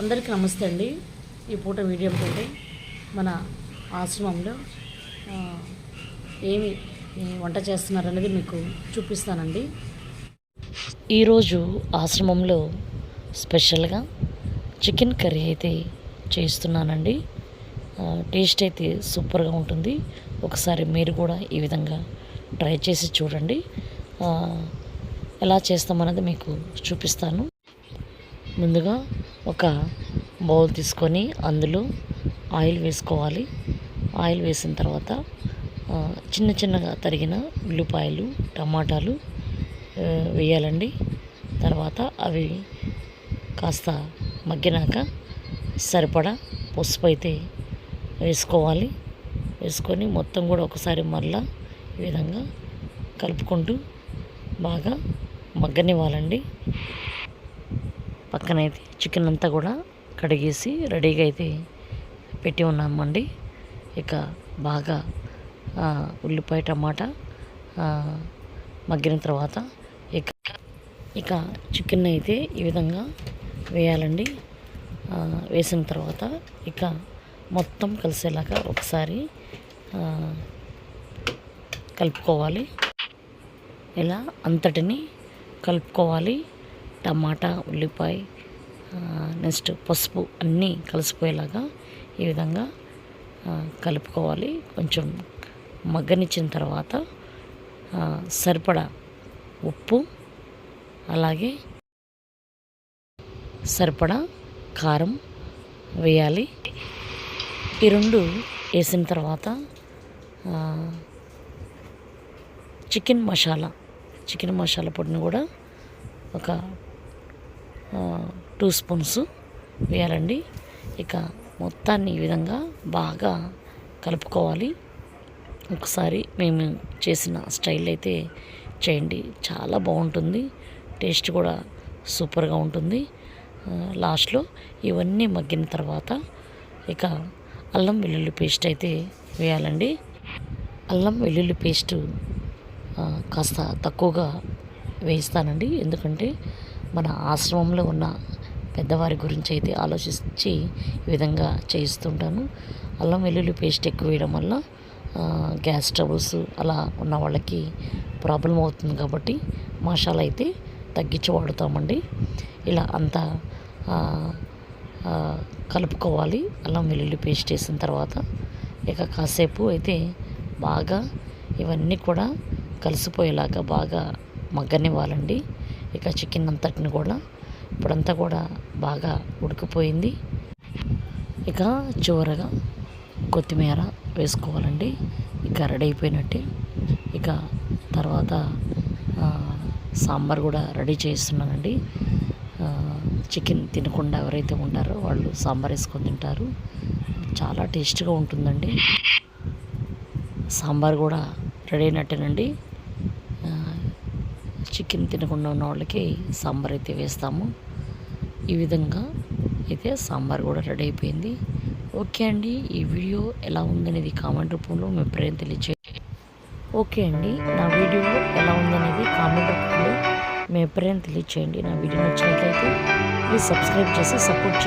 అందరికీ నమస్తే అండి. ఈ పూట వీడియో ఏంటంటే మన ఆశ్రమంలో ఏమి వంట చేస్తున్నారు అనేది మీకు చూపిస్తానండి. ఈరోజు ఆశ్రమంలో స్పెషల్గా చికెన్ కర్రీ అయితే చేస్తున్నానండి. టేస్ట్ అయితే సూపర్గా ఉంటుంది. ఒకసారి మీరు కూడా ఈ విధంగా ట్రై చేసి చూడండి. ఎలా చేస్తామన్నది మీకు చూపిస్తాను. ముందుగా ఒక బౌల్ తీసుకొని అందులో ఆయిల్ వేసుకోవాలి. ఆయిల్ వేసిన తర్వాత చిన్న చిన్నగా తరిగిన ఉల్లిపాయలు టమాటాలు వేయాలండి. తర్వాత అవి కాస్త మగ్గినాక సరిపడా పసుపు అయితే వేసుకోవాలి. వేసుకొని మొత్తం కూడా ఒకసారి మరలా ఈ విధంగా కలుపుకుంటూ బాగా మగ్గనివ్వాలండి. పక్కనైతే చికెన్ అంతా కూడా కడిగేసి రెడీగా అయితే పెట్టి ఉన్నామండి. ఇక బాగా ఉల్లిపాయ టమాటా మగ్గిన తర్వాత ఇక ఇక చికెన్ అయితే ఈ విధంగా వేయాలండి. వేసిన తర్వాత ఇక మొత్తం కలిసేలాగా ఒకసారి కలుపుకోవాలి. ఇలా అంతటిని కలుపుకోవాలి. టమాటా ఉల్లిపాయ నెక్స్ట్ పసుపు అన్నీ కలిసిపోయేలాగా ఈ విధంగా కలుపుకోవాలి. కొంచెం మగ్గనిచ్చిన తర్వాత ఆ, సరిపడా ఉప్పు అలాగే సరిపడా కారం వేయాలి. ఈ రెండు వేసిన తర్వాత చికెన్ మసాలా చికెన్ మసాలా పొడిని కూడా ఒక టూ స్పూన్స్ వేయాలండి. ఇక మొత్తాన్ని ఈ విధంగా బాగా కలుపుకోవాలి. ఒకసారి మేము చేసిన స్టైల్ అయితే చేయండి. చాలా బాగుంటుంది. టేస్ట్ కూడా సూపర్గా ఉంటుంది. లాస్ట్లో ఇవన్నీ మగ్గిన తర్వాత ఇక అల్లం వెల్లుల్లి పేస్ట్ అయితే వేయాలండి. అల్లం వెల్లుల్లి పేస్ట్ కాస్త తక్కువగా వేయిస్తానండి. ఎందుకంటే మన ఆశ్రమంలో ఉన్న పెద్దవారి గురించి అయితే ఆలోచించి ఈ విధంగా చేయిస్తుంటాను. అల్లం వెల్లుల్లి పేస్ట్ ఎక్కువ వేయడం వల్ల గ్యాస్ ట్రబుల్స్ అలా ఉన్న వాళ్ళకి ప్రాబ్లం అవుతుంది కాబట్టి మసాలా అయితే తగ్గించి వాడుతామండి. ఇలా అంతా కలుపుకోవాలి. అల్లం వెల్లుల్లి పేస్ట్ వేసిన తర్వాత ఇక కాసేపు అయితే బాగా ఇవన్నీ కూడా కలిసిపోయేలాగా బాగా మగ్గనివ్వాలండి. ఇక చికెన్ అంతటిని కూడా ఇప్పుడంతా కూడా బాగా ఉడికిపోయింది. ఇక చివరగా కొత్తిమీర వేసుకోవాలండి. ఇక రెడీ అయిపోయినట్టే. ఇక తర్వాత సాంబార్ కూడా రెడీ చేస్తున్నానండి. చికెన్ తినకుండా ఎవరైతే ఉంటారో వాళ్ళు సాంబార్ వేసుకొని తింటారు. చాలా టేస్ట్గా ఉంటుందండి. సాంబార్ కూడా రెడీ అయినట్టేనండి. చికెన్ తినకుండా ఉన్న వాళ్ళకి సాంబార్ అయితే వేస్తాము. ఈ విధంగా అయితే సాంబార్ కూడా రెడీ అయిపోయింది. ఓకే అండి ఈ వీడియో ఎలా ఉందనేది కామెంట్ రూపంలో మీ ప్రేమ తెలియచే ఓకే అండి నా వీడియో ఎలా ఉందనేది కామెంట్ రూపంలో మీ అభిప్రాయం తెలియచేయండి. నా వీడియో నచ్చినట్లయితే ప్లీజ్ సబ్స్క్రైబ్ చేసి సపోర్ట్ చేయండి.